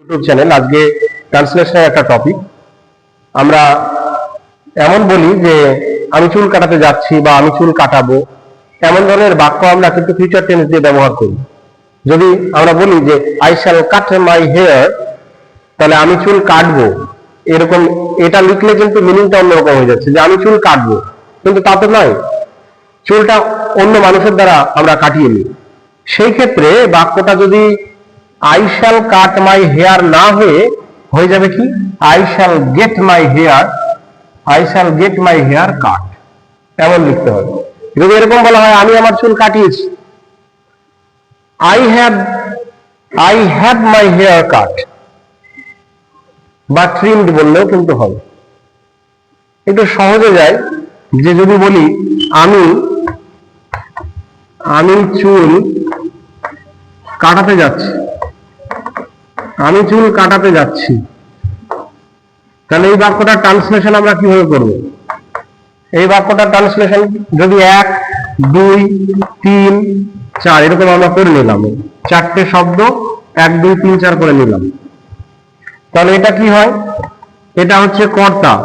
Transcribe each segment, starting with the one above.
YouTube channel আজকে ট্রান্সলেশনের একটা topic আমরা এমন বলি যে, আমি চুল কাটাতে যাচ্ছি বা আমি চুল কাটাবো, এমন ধরনের বাক্য আমরা কিন্তু ফিউচার টেন্স দিয়ে ব্যবহার করি। যদি আমরা বলি যে I shall cut my hair তাহলে আমি চুল কাটবো। এরকম, এটা লিখলে কিন্তু মিনিংটা অন্যরকম হয়ে যাচ্ছে যে, আমি চুল কাটবো। কিন্তু তা তো নয়। চুলটা অন্য মানুষের দ্বারা আমরা কাটিয়ে নিই। সেই ক্ষেত্রে বাক্যটা যদি I shall cut my hair না হয়ে হয়ে যাবে কি? I shall get my hair I shall get my hair cut এমন লিখতে হবে। যদি এরকম বলা হয়, আমি আমার চুল কাটিয়েছি। I have I have my hair cut বা ট্রিমড বললেও কিন্তু হবে। একটু সহজে যায় যে যদি বলি, আমি আমি চুল কাটাতে যাচ্ছি। আমি চুল কাটাতে যাচ্ছি। তাহলে এই বাক্যটা ট্রান্সলেশন আমরা কীভাবে করব? এই বাক্যটা ট্রান্সলেশন যদি এক, দুই, তিন, চার, এরকম আমরা করে নিলাম। চারটে শব্দ, এক, দুই, তিন, চার করে নিলাম। তাহলে এটা কি হয়? এটা হচ্ছে কর্তা।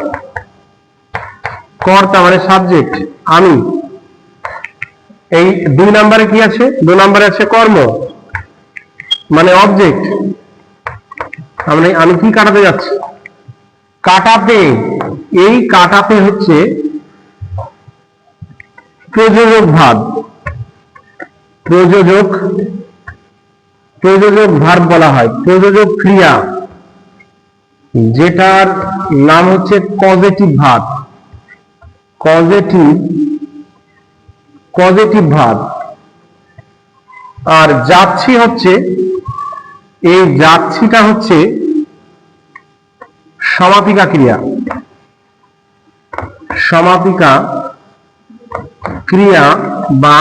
কর্তা মানে সাবজেক্ট আমি। এই দুই নম্বরে কি আছে? দুই নম্বরে আছে কর্ম মানে অবজেক্ট মানে আমি কি কাটাতে যাচ্ছি? কাটাতে, এই কাটাতে হচ্ছে প্রযোজক ভাব। প্রযোজক প্রযোজক ভার্ব বলা হয়, প্রযোজক ক্রিয়া। যেটার নাম হচ্ছে পজিটিভ ভাব। পজিটিভ পজিটিভ ভাব। আর যাচ্ছি হচ্ছে এই যাচ্ছিটা হচ্ছে সমাপিকা ক্রিয়া। সমাপিকা ক্রিয়া বা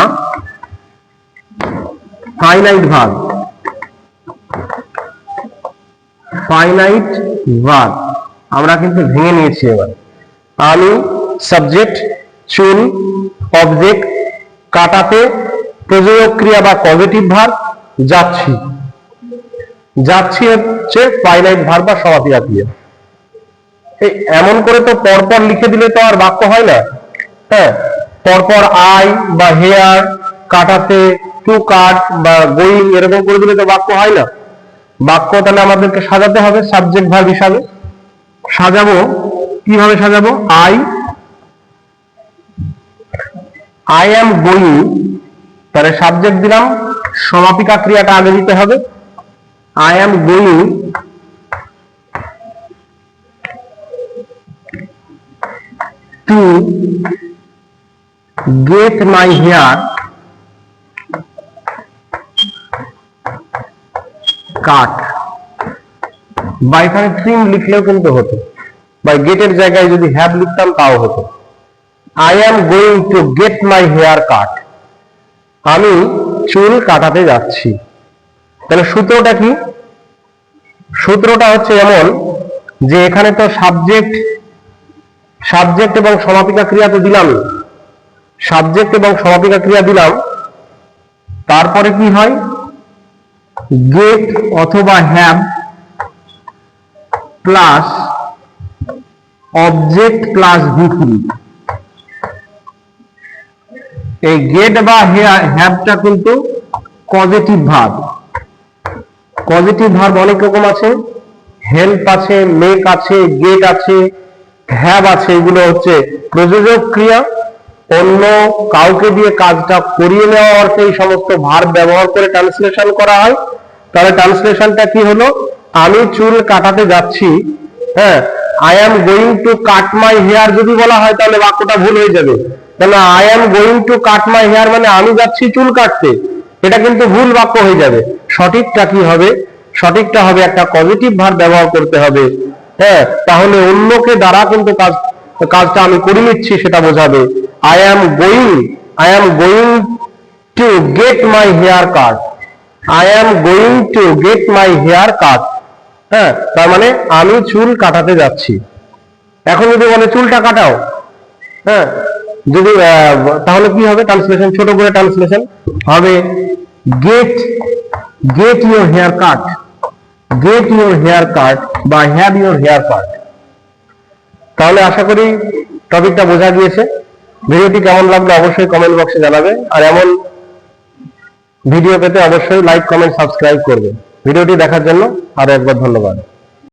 ফাইনাইট ভাগ ফাইনাইট ভাগ আমরা কিন্তু ভেঙে নিয়েছি এবার। আমি সাবজেক্ট চুল অবজেক্ট কাটাতে প্রযোজক ক্রিয়া বা পজিটিভ ভাগ যাচ্ছি। যাচ্ছি হচ্ছে ফাইনাইট ভার বা সমাপিকা ক্রিয়া এই এমন করে তো পরপর লিখে দিলে তো আর বাক্য হয় না। হ্যাঁ পরপর আই বা হেয়ার, কাটাতে টু কাট বা গোয়িং এরকম করে দিলে তো বাক্য হয় না। বাক্য তাহলে আমাদেরকে সাজাতে হবে সাবজেক্ট ভার্ব হিসাবে। সাজাবো, কীভাবে সাজাবো? আই আই অ্যাম গোয়িং তাহলে সাবজেক্ট দিলাম, সমাপিকা ক্রিয়াটা আগে দিতে হবে। I am going to get my hair cut বা এখানে ট্রিম লিখলেও কিন্তু হতো। বা গেটের জায়গায় যদি হ্যাভ লিখতাম, তাও হতো। I am going to get my hair cut আমি চুল কাটাতে যাচ্ছি। তাহলে সূত্রটা কি? সূত্রটা হচ্ছে এমন যে এখানে তো সাবজেক্ট সাবজেক্ট এবং সমাপিকা ক্রিয়া তো দিলাম। সাবজেক্ট এবং সমাপিকা ক্রিয়া দিলাম। তারপরে কি হয়? গেট অথবা হ্যাভ প্লাস অবজেক্ট প্লাস ভিথি এই গেট বা হ্যাভটা কিন্তু পজিটিভ ভাব পজিটিভ ভার্ব অনেক রকম আছে। হেল্প আছে মেক আছে গেট আছে হ্যাভ আছে, এগুলো হচ্ছে প্রযোজক ক্রিয়া। অন্য কাউকে দিয়ে কাজটা করিয়ে নেওয়া অর্থে এই সমস্ত ভার ব্যবহার করে ট্রান্সলেশন করা হয়। তাহলে ট্রান্সলেশনটা কি হলো? আমি চুল কাটাতে যাচ্ছি হ্যাঁ? I am going to cut my hair যদি বলা হয় তাহলে বাক্যটা ভুল হয়ে যাবে। তাহলে I am going to cut my hair মানে আমি যাচ্ছি চুল কাটতে। এটা কিন্তু ভুল বাক্য হয়ে যাবে। সঠিকটা কি হবে? সঠিকটা হবে একটা পজিটিভ ভার ব্যবহার করতে হবে। হ্যাঁ তাহলে অন্যকে দ্বারা কিন্তু কাজ, কাজটা আমি করে নিচ্ছি, সেটা বোঝাবে। I am going I am going to get my hair cut I am going to get my hair cut হ্যাঁ তার মানে আমি চুল কাটাতে যাচ্ছি। এখন যদি বলে, চুলটা কাটাও। হ্যাঁ যদি তাহলে কি হবে? ট্রান্সলেশন ছোট করে ট্রান্সলেশন হবে get get your hair cut get your hair cut বা হ্যাভ ইউর হেয়ার কাট তাহলে আশা করি টপিকটা বোঝা গিয়েছে। ভিডিওটি কেমন লাগল অবশ্যই কমেন্ট বক্সে জানাবে। আর এমন ভিডিও পেতে অবশ্যই লাইক কমেন্ট সাবস্ক্রাইব করবে। ভিডিওটি দেখার জন্য আরও একবার ধন্যবাদ।